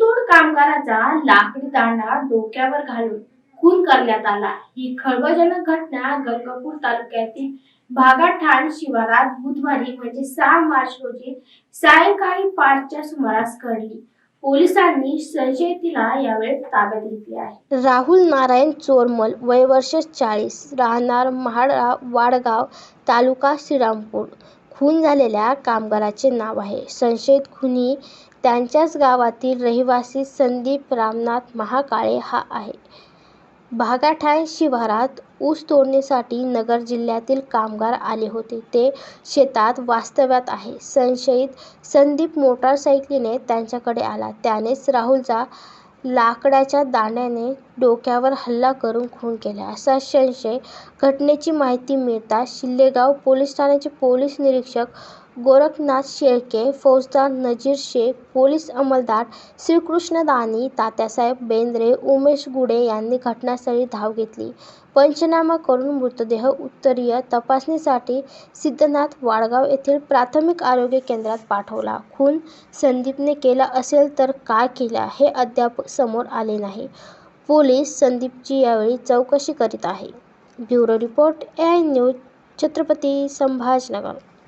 ऊसतोड कामगाराचा लाकडी दांडा डोक्यावर घालून खून करण्यात आला. ही खळबळजनक घटना गंगापूर तालुक्यातील भागाठाण शिवारात बुधवारी म्हणजे सहा मार्च रोजी सायंकाळी पाचच्या सुमारास घडली. पोलिसांनी संशयितीला यावेळी ताब्यात घेतली आहे. राहुल नारायण चोरमल वय वर्ष चाळीस राहणार महाडा वाडगाव तालुका श्रीरामपूर. खून झालेल्या कामगाराचे नाव आहे. संशयित खुनी त्यांच्याच गावातील रहिवासी संदीप रामनाथ महाकाळे हा आहे. भागाठाण शिवारात ऊस तोडणीसाठी नगर जिल्ह्यातील कामगार आले होते. ते शेतात वास्तव्यात आहे. संशयित संदीप मोटारसायकलीने त्यांच्याकडे आला. त्यानेच राहुलचा लाकडाच्या दांड्याने डोक्यावर हल्ला करून खून केला. असा संशय घटनेची माहिती मिळताच शिल्लेगाव पोलीस ठाण्याचे पोलीस निरीक्षक गोरखनाथ शेळके फौजदार नजीर शेख पोलीस अंमलदार श्रीकृष्ण दानी तात्यासाहेब बेंद्रे उमेश गुडे यांनी घटनास्थळी धाव घेतली. पंचनामा करून मृतदेह उत्तरीय तपासणीसाठी सिद्धनाथ वाडगाव येथील प्राथमिक आरोग्य केंद्रात पाठवला. खून संदीपने केला असेल तर का केला हे अद्याप समोर आले नाही. पोलीस संदीपची यावेळी चौकशी करीत आहे. Bureau report A I news Chhatrapati Sambhajinagar.